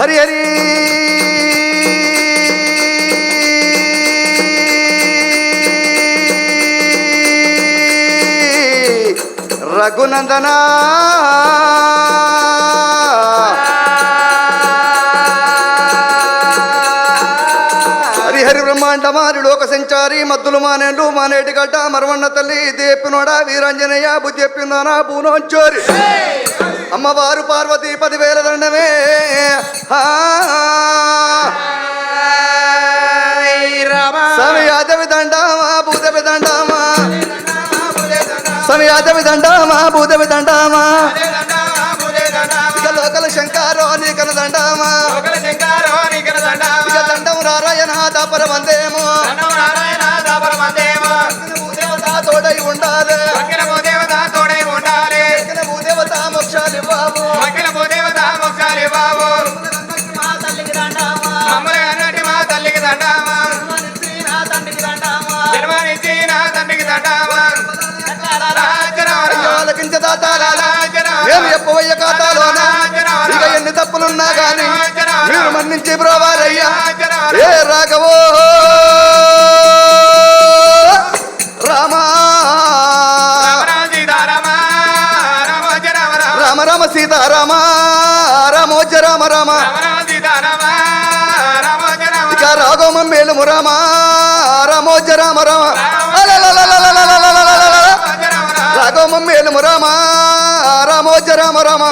హరి హరి. రఘునందనా. హరిహరి బ్రహ్మాండమారి లోక సంచారి మద్దులు మానేండు మానేటి గడ్డ మరవన్న తల్లి దేపినోడా వీరాంజనేయ బుద్ధి చెప్పిందానా పూనోంచోరి అమ్మవారు పార్వతి పదివేల దండమే. స్వామి యాదవి దండామా భూదవి దండామా. స్వామి యాదవి దండామా భూదవి దండామా. లోకల శంకారో నీకన దండామా. ఇక దండం నారాయణ దాపర వందేమో భూదేవత తోడై ఉండాలి. ఏమి చెప్పవయ్య ఖాతాలోనా? ఇక ఎన్ని తప్పులున్నా గాని మీరు మన్నించి బ్రోవారయ్యా ఏ రాఘవో సీతారామ రామోజ రామ రామ. ఇక రాఘవ మేలుము రామ రామోజ రామ రామ. రాఘవ మేలుము రామ రామోజ రామ రామ.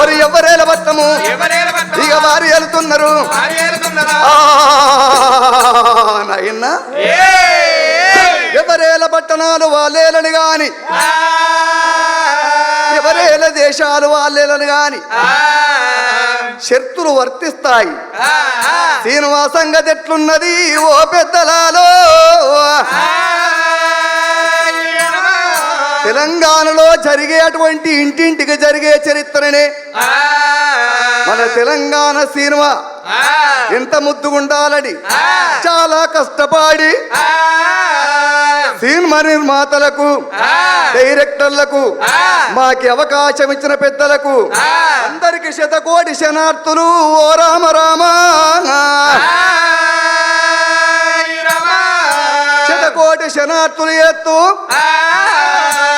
ఒరి ఎవరేల పట్టము ఇక వారు వెళ్తున్నారు నాయన్నా. ఎవరేల పట్టణాలు వాళ్ళేలని కానీ ఎవరేల దేశాలు వాళ్ళేలని గాని షరతులు వర్తిస్తాయి. శ్రీనివాసంగతి ఎట్లున్నది ఓ పెద్దలాలో. తెలంగాణలో జరిగేటువంటి ఇంటింటికి జరిగే చరిత్రనే. మన తెలంగాణ సినిమా. ఎంత ముద్దుగుండాలని. చాలా కష్టపడి. సినిమా నిర్మాతలకు డైరెక్టర్లకు మాకి అవకాశం ఇచ్చిన పెద్దలకు అందరికి శతకోటి శనార్థులు ఓ రామ రామ. శతకోటి శనార్థులు ఎత్తు.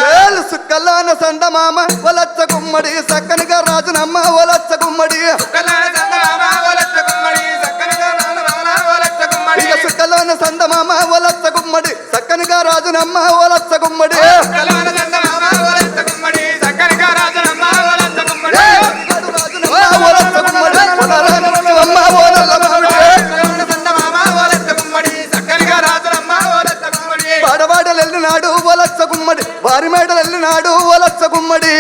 చేలు కల్లాన సందమామ వలచ్చ గుమ్మడి సక్కనిగా రాజునమ్మ వలచ్చ గుమ్మడి. మామ ఓలత్త గుమ్మడి చక్కనిగా రాజునమ్మ ఓలత్త గుమ్మడి. పాడవాడలు వెళ్ళినాడు ఓలత్త గుమ్మడి వారి మేడలు వెళ్ళినాడు ఓలత్త గుమ్మడి.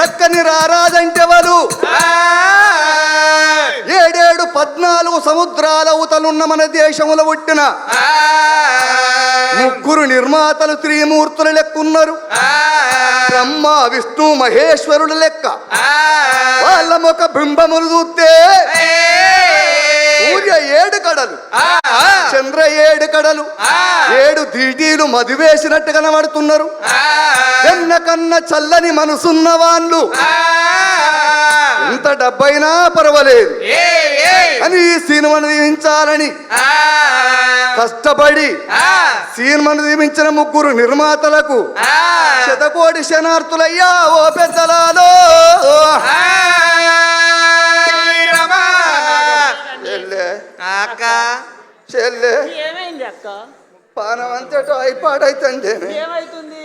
చక్కని రారాజంటే పద్నాలుగు సముద్రాల అవతలున్న మన దేశములో పుట్టిన ముగ్గురు నిర్మాతలు త్రిమూర్తులు లెక్కున్నారు. బ్రహ్మ విష్ణు మహేశ్వరుడు లెక్క. వాళ్ళ ముఖ బింబములు చూస్తే ఏడు కడలు. చంద్ర ఏడు కడలు. ఏడు దిటీలు మదివేసినట్టు కనబడుతున్నారు. వెన్న కన్న చల్లని మనసున్న వాళ్ళు. ఎంత డబ్బైనా పర్వాలేదు. అని ఈ సినిమాను దీవించాలని. కష్టపడి సినిమాను దీవించిన ముగ్గురు నిర్మాతలకు శతకోటి శనార్థులయ్యా ఓ పెద్దలాలో. అక్క. చెల్లె. ఏమైంది అక్క? పానం అంతటో అయిపాడైతుంది. ఏమైతుంది?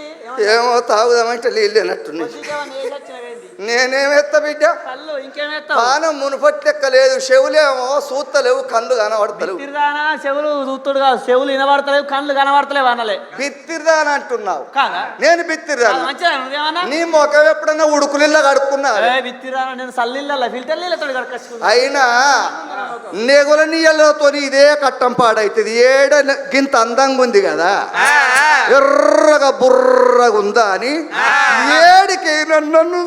ఏమో తాగుదామంటే నీళ్ళేనట్టున్నాయి వచ్చినవేంది నేనేమెత్త బిడ్డ? పానం మునుపటి లెక్క లేదు. చెవులేమో సూత్తలేవు కళ్ళు కనబడతలేవు. చెవులు చూస్తుడు కాదు. చెవులు వినబడతలేవు కళ్ళు కనబడతలేవు అనలే. బిత్తిర్దాని అంటున్నావు? నేను బిత్తిర్దాను నువ్వేమన్నా నీ మొఖం ఎప్పుడన్నా ఉడుకులిల్ల కడుక్కున్నా నేను సల్లిల్ల ఫిల్టర్ అయినా నెగుల నీళ్ళతో ఇదే కట్టం పాడైతుంది. ఏడ గింత అందంగా ఉంది కదా. ఎర్రగా బుర్రగా ఉందా అని ఏడికి నన్ను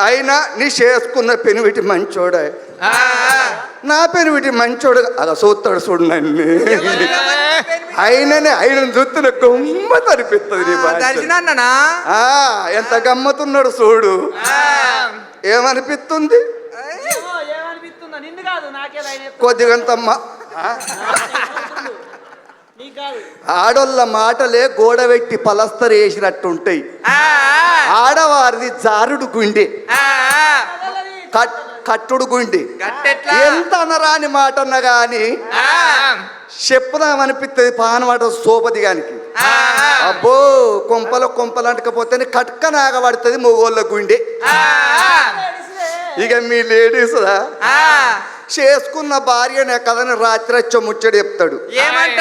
అయినా నీ చేసుకున్న పెనివిటి మంచోడ. నా పెనివిటి మంచోడు అలా చూస్తాడు చూడు నన్ను. ఆయననే ఆయన చూస్తున్న గొమ్మ అనిపిస్తుంది ఎంత గమ్మతున్నాడు చూడు. ఏమనిపిస్తుంది? కొద్దిగంతమ్మా. ఆడోళ్ళ మాటలే గోడ పెట్టి పలస్తరు వేసినట్టుంటాయి. ఆడవారిది జారుడు గుండె. కట్- కట్టుడు గుండె. ఎంత అనరాని మాట అన్న గాని చెప్పుదామనిపిస్తుంది పానమాట సోపతి గానికి. అబ్బో కొంపల కొంపలు అంటకపోతే కట్క నాగబడుతుంది మొగోళ్ళ గుండె. ఇక మీ లేడీస్ చేసుకున్న భార్యనే కదని రాత్రి వచ్చి ముచ్చడు చెప్తాడు. ఏమంట?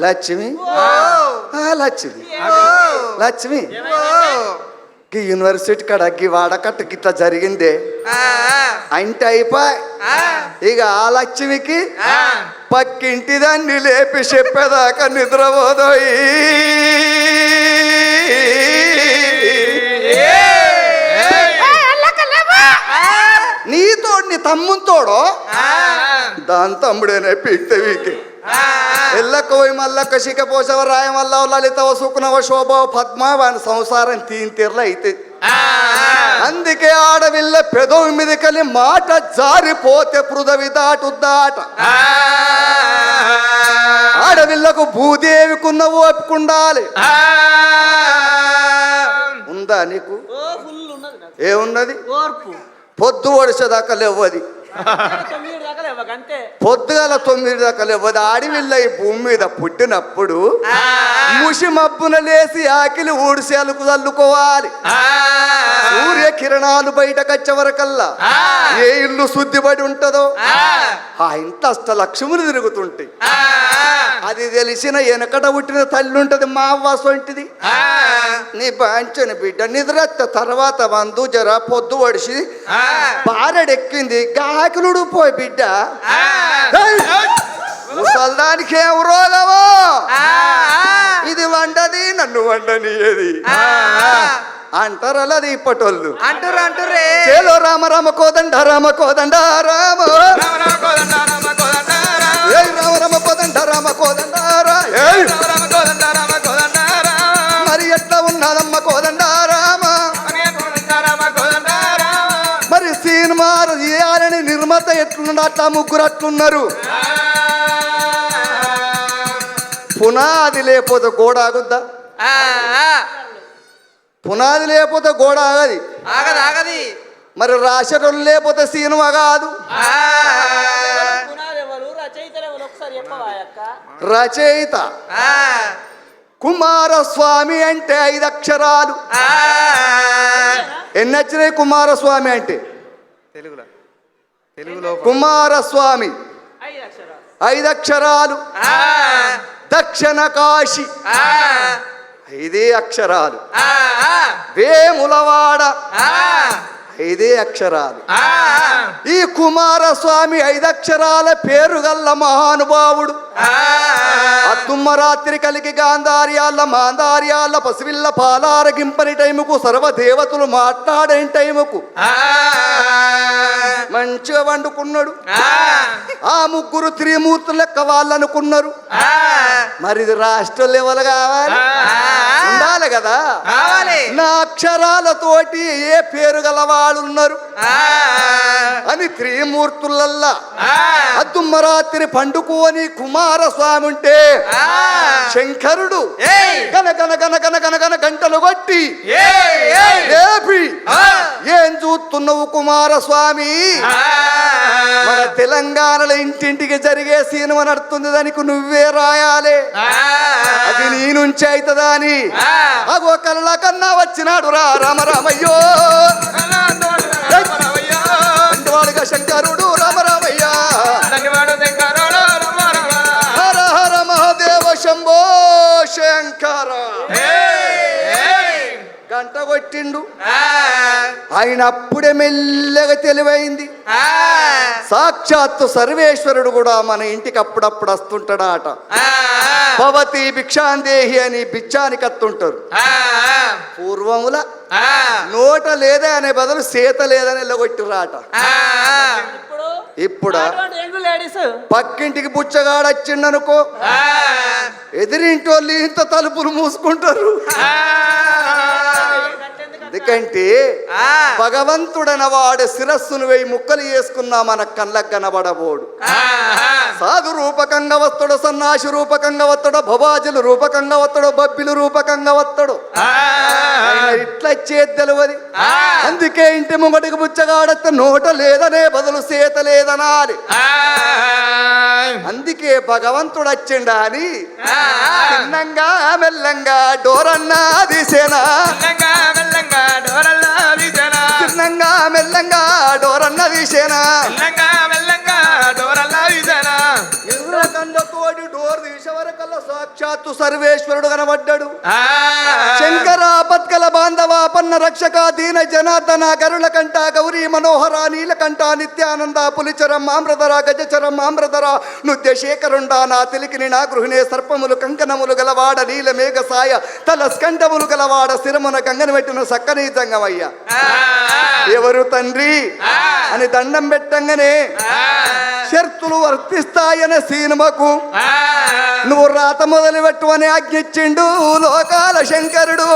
లక్ష్మి? ఓ. ఆ, లక్ష్మి. ఓ లక్ష్మి. ఓ ఈ యూనివర్సిటీ కాడ గీ వాడకట్ట గిట్లా జరిగిందే. ఆ, అంటే అయిపోయి ఆ, ఇక ఆ లక్ష్మికి ఆ. పక్కింటి దాన్ని లేపి చెప్పేదాకా నిద్రపోదోయి. నీతోడు నీ తమ్ముతోడో దాని తమ్ముడేనే పీక్తే వీకి ఎల్లకోయి మల్లక్క శిఖపోసవ రాయమల్లవ లలితవ సుకునవ శోభవ పద్మ వాని సంసారం తీన్ తీర్ల అయితే. అందుకే ఆడవిల్ల పెదవి మీద కలి మాట జారిపోతే పృథవి దాటు దాట. ఆడవిల్లకు భూదేవికున్న ఓపికండాలి ఉందా నీకు? ఏమున్నది పొద్దు ఒడిసేదాకా లేవక అంతే పొద్దుగల తొమ్మిది దాకా లేవది. ఆడవిల్ల ఈ భూమి మీద పుట్టినప్పుడు ముషి మబ్బున లేసి ఆకిలి ఊడిసేలకు చల్లుకోవాలి సూర్య కిరణాలు బయటకు వచ్చే వరకల్లా ఏ ఇల్లు శుద్ధిపడి ఉంటుందో ఆ. ఇంట్లో అష్ట లక్ష్ములు తిరుగుతుంటాయి అది తెలిసిన వెనకట పుట్టిన తల్లి ఉంటది మా అవ్వాసు వంటిది నీ బాంచని బిడ్డ నిద్రత్త తర్వాత మందు జర పొద్దు ఒడిసి బారెడెక్కింది గాకిలుడు పోయి బిడ్డ! ముసల్దానికి ఏం రోగమో? ఇది వండది నన్ను వండనియది. అంటారు అలాది ఇప్పటోళ్ళు. అంటుర్రే చేలో రామ రామ. కోదండ రామ కోదండ రామ. ఏయ్ రామ రామ కోదండ రామ కోదండ రా. ఏయ్. మరి ఎట్లా ఉన్నదమ్మ కోదండ రామ? మరి సినిమా చేయాలని నిర్మాత ఎట్లున్నాడు? అట్లా ముగ్గురు అట్లున్నారు. పునాది లేకపోతే గోడ ఆగుద్దా? పునాది లేకపోతే గోడ ఆగది. ఆగది ఆగది. మరి రాసేటోళ్ళు లేకపోతే సినిమా కాదు రచయిత కుమారస్వామి అంటే ఐదు అక్షరాలు ఎన్ని వచ్చినాయి కుమారస్వామి అంటే? తెలుగులో. తెలుగులో కుమారస్వామి. ఐదు అక్షరాలు ఐదు అక్షరాలు దక్షిణ కాశి ఐదే అక్షరాలు. వేములవాడ. ఐదే అక్షరాలు. ఈ కుమారస్వామి ఐదక్షరాల పేరు గల్ల మహానుభావుడు. అత్తుమ్మ రాత్రి కలిగి గాంధార్యాల మాందార్యాల పసివిల్ల పాలారగింపని టైముకు సర్వదేవతలు మాట్లాడే టైముకు. మంచిగా వండుకున్నాడు. ఆ. ముగ్గురు త్రిమూర్తులు లెక్క వాళ్ళు అనుకున్నారు మరి ఇది రాష్ట్ర లెవెల్ కావాలి. ఉండాలి కదా. నా అక్షరాలతోటి ఏ పేరు గల వాళ్ళు ఉన్నారు అని త్రిమూర్తులల్లా. అద్దుమ్మరాత్రి పండుకోని కుమారస్వామి ఉంటే శంకరుడు గంటలు కొట్టి. లేపి. ఏం చూస్తున్నావు కుమారస్వామి? మన తెలంగాణలో ఇంటింటికి జరిగే సినిమా నడుతుంది దానికి నువ్వే రాయాలి. అది నీ నుంచి అవుతుందా అని? అగో కళ్ళ కన్నా వచ్చినాడు రా రామ రామయ్యో గంట కొట్టిండు ఆయన అప్పుడే మెల్లగా తెలివైంది. సాక్షాత్తు సర్వేశ్వరుడు కూడా మన ఇంటికి అప్పుడప్పుడు వస్తుంటాడాట. భవతి భిక్షాందేహి అని బిచ్చానికి అత్తుంటారు పూర్వముల నోట లేదా అనే బదులు సీత లేదని ఎల్లగొట్టిరాట ఇప్పుడు? పక్కింటికి బుచ్చగాడొచ్చిండనుకో ఎదిరింటి వాళ్ళు ఇంత తలుపులు మూసుకుంటారు. ఎందుకంటే ఆ. భగవంతుడన వాడు శిరస్సును వేయి ముక్కలు చేసుకున్నా మన కళ్ళకు కనబడబోడు. సాధు రూపకంగా వస్తాడు సన్నాసి రూపకంగా వస్తాడు భవాజులు రూపకంగా వస్తాడు బబ్బిలు రూపకంగా వస్తాడు. ఇట్లా చేతి తెలియదు అందుకే ఇంటి ముంగటికి బుచ్చగాడత్త నోట లేదనే బదులు సేత లేదనాలి. అందుకే భగవంతుడు వచ్చిండా అని చిన్నంగా మెల్లంగా డోరన్నా దిసేనా చిన్నంగా మెల్లంగా డోరన్న తీసేనా ఎదుర కళ్ళతోటి డోర్ తీసే వరకల్లా సాక్షాత్తు సర్వేశ్వరుడు కనబడ్డాడు. శంకర పత్కల బాంధవ పన్న రక్షక దీన జనార్దన గరుల కంట గౌరీ మనోహర నీలకంఠ నిత్యానంద పులిచరం ఆమ్రధర గజచరం ఆమ్రధర నృత్య శేఖరుండ నా తెలికిని నా గృహిణే సర్పములు కంకణములు గలవాడ నీల మేఘ సాయ తల స్కంఠములు గలవాడ స్థిరమున కంగన పెట్టిన సక్కని జంగమయ్య ఎవరు తండ్రి? అని దండం పెట్టంగానే షరతులు వర్తిస్తాయనే సినిమాకు. నువ్వు రాత మొదలు పెట్టు అని ఆజ్ఞించిండు లోకాల శంకరుడు.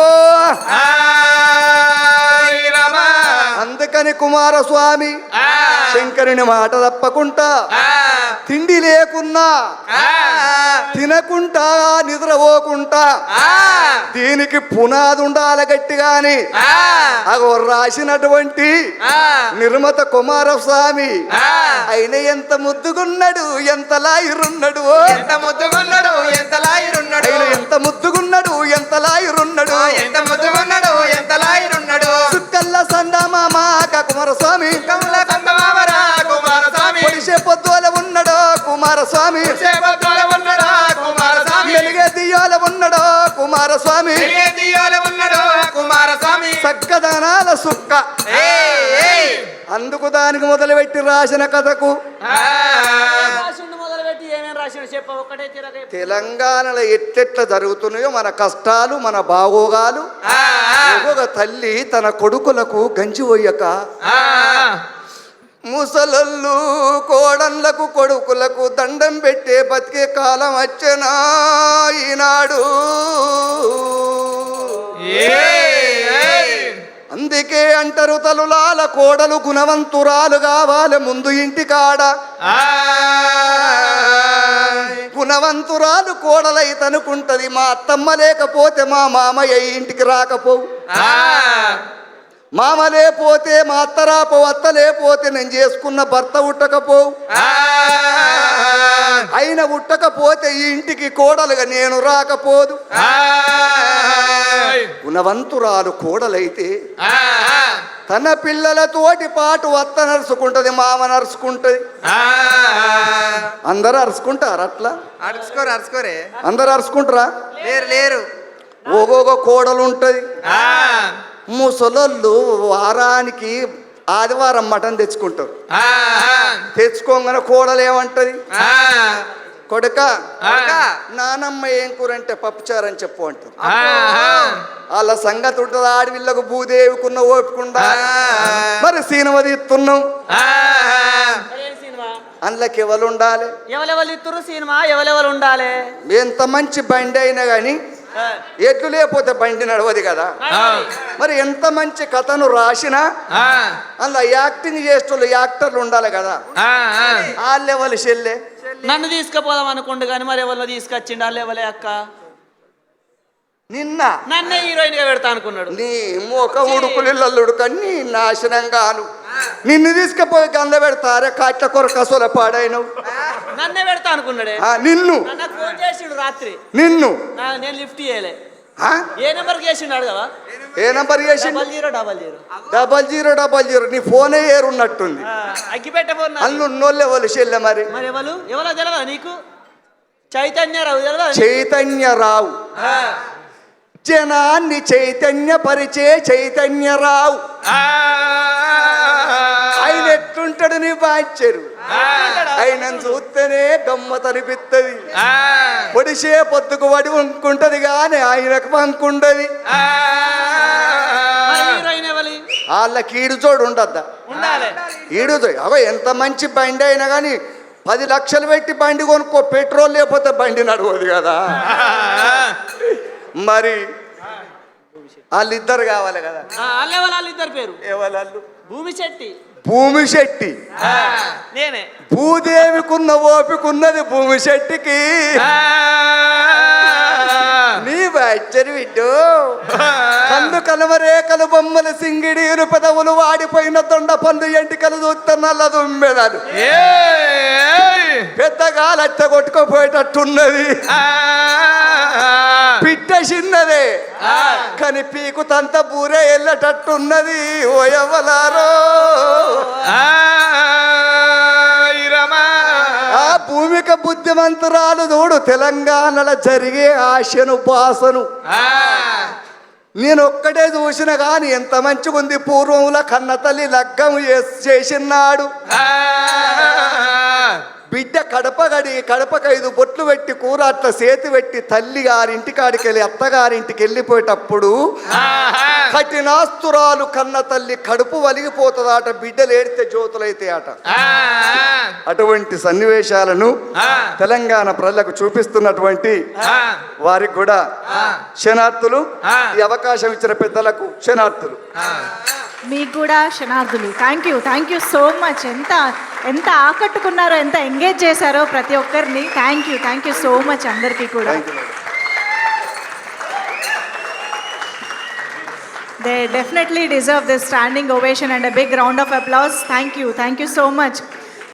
అందుకని కుమారస్వామి శంకరుని మాట తప్పకుండా తిండి లేకున్నా తినకుండా నిద్రపోకుండా దీనికి పునాది ఉండాలి గట్టిగాని అగో రాసినటువంటి నిర్మత కుమారస్వామి ఆయన ఎంత ముద్దుగున్నాడు ఎంత లాయిరున్నాడు ఎంత ముద్దుగున్నాడు ఎంత లాయిరున్నాడు. ఎంత ముద్దుగున్నాడు ఎంత లాయిరున్నాడు. ఎంత ముద్దుగున్నాడు ఎంత లాయిరున్నాడు. సుక్కల్ల సందమామ కుమారస్వామి. కమల కందమామరా కుమారస్వామి. పొడిసే పొద్దుల ఉన్నాడు కుమారస్వామి. ఉన్నాడా కుమారస్వామి. వెలిగే దియ్యాల ఉన్నాడు కుమారస్వామి. దియ్యాల ఉన్నాడు కుమారస్వామి. చక్కదనాల సుక్క. అందుకు దానికి మొదలుపెట్టి రాసిన కథకు. చెప్ప తిరగ తెలంగాణలో ఎట్టెట్లా జరుగుతున్నాయో మన కష్టాలు మన బాగోగాలు ఆ, ఒక్కొక్క తల్లి తన కొడుకులకు గంజి పోయక ఆ. ముసలళ్ళు కోడళ్ళకు కొడుకులకు దండం పెట్టే బతికే కాలం వచ్చనా ఈనాడు. అందుకే అంటారు తలులాల కోడలు గుణవంతురాలు కావాలి ముందు ఇంటి కాడ. గుణవంతురాలు కోడలైతనుకుంటది మా అత్తమ్మ లేకపోతే మా మామయ్య ఇంటికి రాకపోవు. మామ లేకపోతే మా అత్త రాపో అత్త లేకపోతే నేను చేసుకున్న భర్త ఉట్టకపోవు. అయిన ఉట్టకపోతే ఈ ఇంటికి కోడలుగా నేను రాకపోదు. గుణవంతురాలు కోడలైతే. తన పిల్లలతోటి పాటు అత్త నరుచుకుంటది మామ నరుచుకుంటది. అందరూ అరుచుకుంటారు అట్లా అరుచుకోరు అరుచుకోరే అందరూ అరుచుకుంటారా లేరు లేరు ఒగోగో కోడలు ఉంటది. ముసలోళ్ళు వారానికి ఆదివారం మటన్ తెచ్చుకుంటారు. తెచ్చుకోగానే కోడలు ఏమంటది. కొడుక. నానమ్మ ఏం కూర అంటే పప్పుచారు అని చెప్పు అంటారు. వాళ్ళ సంగతి ఉంటుంది ఆడవిళ్ళకు భూదేవికున్న ఓపికుండా ఆ. మరి సినిమా తీస్తున్నాం ఆ. అందులోకి ఎవరు ఉండాలి ఎవరెవరు ఇస్తురు సినిమా ఎవరెవరు ఉండాలి ఎంత మంచి బండి అయినా కానీ ఆ, ఎట్లు లేకపోతే బండి నడవదు కదా. మరి ఎంత మంచి కథను రాసినా ఆ. అందులో యాక్టింగ్ చేసేటోళ్ళు యాక్టర్లు ఉండాలి కదా ఆ. ఆ. ఎవరు చెల్లె నన్ను తీసుకుపోదాం అనుకుండు కానీ మరి ఎవరిలో తీసుకొచ్చిండు ఎవలే అక్క నిన్న నన్నే హీరోయిన్గా పెడతా అనుకున్నాడు. నీ మొక ఉడుకులిల్లుడు కన్నీ నాశనంగాను నిన్ను తీసుకుపోయి గంద పెడతారే కాట్ల కొర కసోల పాడైనవు. నన్నే పెడతా అనుకున్నాడే. నిన్ను. ఫోన్ చేసిండు రాత్రి. నిన్ను. నేను లిఫ్ట్ చేయలే? ఏ నెంబర్ చేసిండు అడగవా? ఏ నంబర్ చేసి double zero double zero. Double zero double zero. నీ ఫోనే ఏరున్నట్టుంది. అగ్గిపెట్ట ఫోన్. అల్లు ఉన్నోళ్ళు ఎవరు చెల్లె మరి. మరి ఎవరు ఎవరో తెలియదా నీకు? చైతన్యరావు తెలియదా చైతన్యరావు జనాన్ని చైతన్య పరిచే చైతన్యరావు. ఆ. ఆయన ఎట్లుంటాడు నీ బాధ్యరు ఆ. ఆయన చూస్తేనే గమ్మత్ అనిపిస్తుంది ఆ. పొడిసే పొద్దుకు వడి వంకుంటది కానీ ఆయనకు వంకుండది. ఎవరు? వాళ్ళకి ఈడుచోడు ఉండద్దా? ఉండాలి. ఈడుతో అగో ఎంత మంచి బండి అయినా కానీ పది లక్షలు పెట్టి బండి కొనుక్కో పెట్రోల్ లేకపోతే బండి నడవదు కదా. మరి వాళ్ళిద్దరు కావాలి కదా. అల్లే వాళ్ళు ఇద్దరు పేరు? ఎవరు భూమి శెట్టి భూమి శెట్టి. నేనే. భూదేవికున్న ఓపికున్నది భూమి శెట్టికి. నీ వచ్చరి విడ్డు కళ్ళు కలవరేకలు బొమ్మలు సింగిడీలు పెదవులు వాడిపోయిన దొండ పండు ఎంటికలు చూస్తే నల్ల దుమ్మెదాలు. పెద్దగా లచ్చ కొట్టుకుపోయేటట్టున్నది. పిట్ట చిన్నదే. కానీ పీకు తంత బూరే వెళ్ళేటట్టున్నది ఓ ఎవ్వలారో బుద్ధిమంతురాలు చూడు తెలంగాణలో జరిగే ఆశను భాషను నేను ఒక్కటే చూసిన కానీ ఎంత మంచిగుంది పూర్వంలో కన్న తల్లి లగ్గం చేస్- చేసినాడు బిడ్డ కడప గడి కడపకు ఐదు బొట్లు పెట్టి కూర అట్లా చేతి పెట్టి తల్లి గారింటి కాడికి వెళ్ళి అత్తగారింటికి వెళ్ళిపోయేటప్పుడు కఠినాస్తురాలు కన్న తల్లి కడుపు వలిగిపోతుందట బిడ్డలు ఏడితే జ్యోతులైతే అట అటువంటి సన్నివేశాలను తెలంగాణ ప్రజలకు చూపిస్తున్నటువంటి వారికి కూడా క్షణార్థులు ఈ అవకాశం ఇచ్చిన పెద్దలకు క్షణార్థులు. మీకు కూడా క్షణార్థులు thank you thank you so much ఎంత ఎంత ఆకట్టుకున్నారో ఎంత ఎంగేజ్ చేశారో ప్రతి ఒక్కరిని. Thank you thank you so much అందరికీ కూడా. They definitely deserve this standing ovation and a big round of applause thank you thank you so much